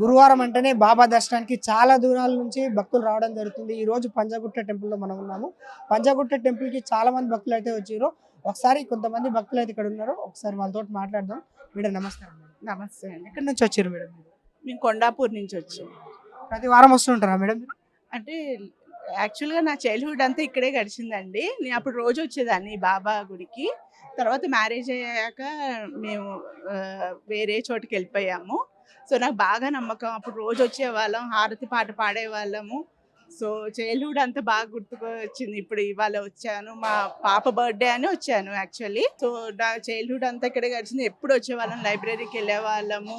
గురువారం అంటేనే బాబా దర్శనానికి చాలా దూరాల నుంచి భక్తులు రావడం జరుగుతుంది. ఈ రోజు పంజాగుట్ట టెంపుల్లో మనం ఉన్నాము. పంజాగుట్ట టెంపుల్కి చాలా మంది భక్తులు అయితే వచ్చారు. ఒకసారి కొంతమంది భక్తులు అయితే ఇక్కడ ఉన్నారు. ఒకసారి వాళ్ళతో మాట్లాడదాం. మేడం నమస్కారం నమస్తే అండి. ఎక్కడి నుంచి వచ్చారు మేడం? మేము కొండాపూర్ నుంచి వచ్చాం. ప్రతి వారం వస్తుంటారా మేడం? అంటే యాక్చువల్గా నా చైల్డ్హుడ్ అంతా ఇక్కడే గడిచిందండి. నేను అప్పుడు రోజు వచ్చేదాన్ని బాబా గుడికి. తర్వాత మ్యారేజ్ అయ్యాక మేము వేరే చోటుకి వెళ్ళిపోయాము. సో నాకు బాగా నమ్మకం. అప్పుడు రోజు వచ్చేవాళ్ళం హారతి పాట పాడేవాళ్ళము. సో చైల్డ్హుడ్ అంతా బాగా గుర్తుకు వచ్చింది ఇప్పుడు ఇవాళ వచ్చాను. మా పాప బర్త్డే అని వచ్చాను యాక్చువల్లీ సో నా చైల్డ్హుడ్ అంతా ఇక్కడే గడిచింది. ఎప్పుడు వచ్చేవాళ్ళం లైబ్రరీకి వెళ్ళే వాళ్ళము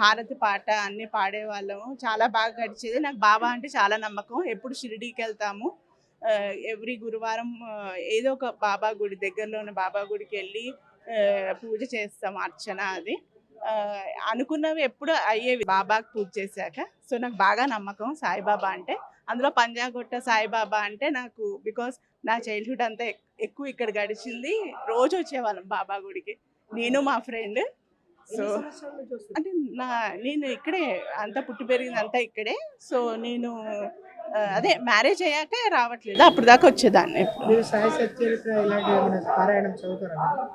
హారతి పాట అన్ని పాడేవాళ్ళము. చాలా బాగా గడిచేది. నాకు బాబా అంటే చాలా నమ్మకం. ఎప్పుడు షిరిడీకి వెళ్తాము. ఎవ్రీ గురువారం ఏదో ఒక బాబా గుడి దగ్గరలో ఉన్న బాబా గుడికి వెళ్ళి పూజ చేస్తాం అర్చన అది. అనుకున్నవి ఎప్పుడు అయ్యేవి బాబాకి పూజ చేశాక. సో నాకు బాగా నమ్మకం సాయిబాబా అంటే. అందులో పంజాగుట్ట సాయిబాబా అంటే నాకు బికాస్ నా చైల్డ్హుడ్ అంతా ఎక్- ఎక్కువ ఇక్కడ గడిచింది. రోజు వచ్చేవాళ్ళం బాబా గుడికి. నేను మా ఫ్రెండ్ సో అంటే నా నేను ఇక్కడే అంతా పుట్టి పెరిగింది అంతా ఇక్కడే. సో నేను అదే మ్యారేజ్ అయ్యాక రావట్లేదు. అప్పుడు దాకా వచ్చేదాన్ని సాయి ఇలాంటి పారాయణం చదువుతారా?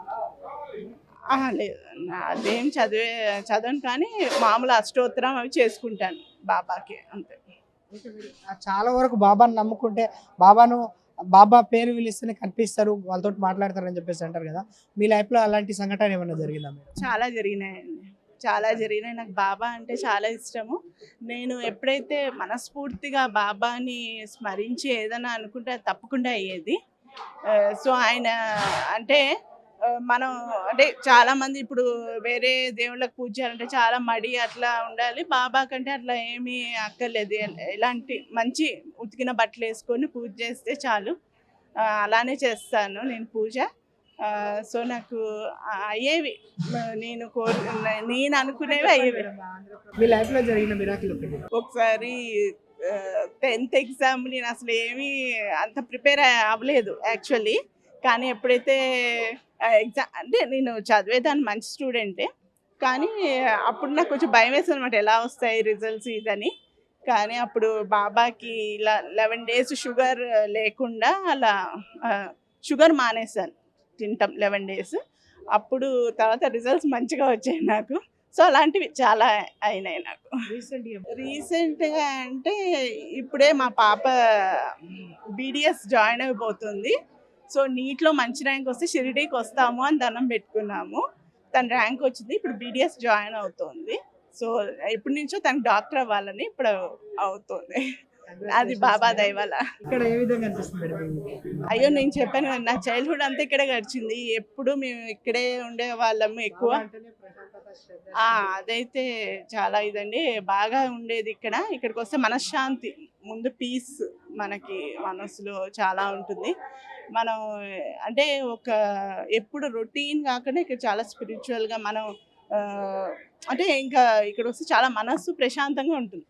లేదు. అదేం చదివే చదవను కానీ మామూలు అష్టోత్తరం అవి చేసుకుంటాను బాబాకి అంతే. చాలా వరకు బాబాను నమ్ముకుంటే బాబాను బాబా పేరు పిలిస్తేనే కనిపిస్తారు వాళ్ళతో మాట్లాడతారని చెప్పేసి అంటారు కదా. మీ లైఫ్లో అలాంటి సంఘటన ఏమైనా జరిగిందా చాలా జరిగినాయండి. చాలా జరిగినాయి. నాకు బాబా అంటే చాలా ఇష్టము. నేను ఎప్పుడైతే మనస్ఫూర్తిగా బాబాని స్మరించి ఏదైనా అనుకుంటే అది తప్పకుండా అయ్యేది. సో ఆయన అంటే మనం అంటే చాలా మంది ఇప్పుడు వేరే దేవుళ్ళకి పూజ చేయాలంటే చాలా మడి అట్లా ఉండాలి. బాబా కంటే అట్లా ఏమీ అక్కర్లేదు. ఎలాంటి మంచి ఉతికిన బట్టలు వేసుకొని పూజ చేస్తే చాలు. అలానే చేస్తాను నేను పూజ. సో నాకు అయ్యేవి. నేను కోరు నేను అనుకునేవి అయ్యేవి. మీ లైఫ్లో జరిగిన మిరాకిల్ ఒకసారి టెన్త్ ఎగ్జామ్ నేను అసలు ఏమీ అంత ప్రిపేర్ అవ్వలేదు యాక్చువల్లీ. కానీ ఎప్పుడైతే ఎగ్జామ్ అంటే నేను చదివేదాన్ని మంచి స్టూడెంటే. కానీ అప్పుడు నాకు కొంచెం భయం వేసింది అనమాట ఎలా వస్తాయి రిజల్ట్స్ ఇదని. కానీ అప్పుడు బాబాకి ఇలా లెవెన్ డేస్ షుగర్ లేకుండా అలా షుగర్ మానేశాను. తింటాం లెవెన్ డేస్. అప్పుడు తర్వాత రిజల్ట్స్ మంచిగా వచ్చాయి నాకు. సో అలాంటివి చాలా అయినాయి నాకు. రీసెంట్ రీసెంట్గా అంటే ఇప్పుడే మా పాప బీడిఎస్ జాయిన్ అయిపోతుంది. సో నీట్లో మంచి ర్యాంక్ వస్తే షిరిడీకి వస్తాము అని దండం పెట్టుకున్నాము. తన ర్యాంక్ వచ్చింది. ఇప్పుడు బీడిఎస్ జాయిన్ అవుతుంది. సో ఇప్పటి నుంచో తనకు డాక్టర్ అవ్వాలని ఇప్పుడు అవుతుంది. అది బాబా దయవల్ల. ఇక్కడ ఏ విధంగా అనిపిస్తుంది? అయ్యో నేను చెప్పాను నా చైల్డ్హుడ్ అంతా ఇక్కడే గడిచింది. ఎప్పుడు మేము ఇక్కడే ఉండే వాళ్ళము ఎక్కువ. అదైతే చాలా ఇదండి. బాగా ఉండేది ఇక్కడ. ఇక్కడికి వస్తే మనశ్శాంతి ముందు పీస్ మనకి మనసులో చాలా ఉంటుంది. మనం అంటే ఒక ఎప్పుడు రొటీన్ కాకుండా ఇక్కడ చాలా స్పిరిచువల్గా మనం ఆ, అంటే ఇంకా ఇక్కడ వస్తే చాలా మనస్సు ప్రశాంతంగా ఉంటుంది.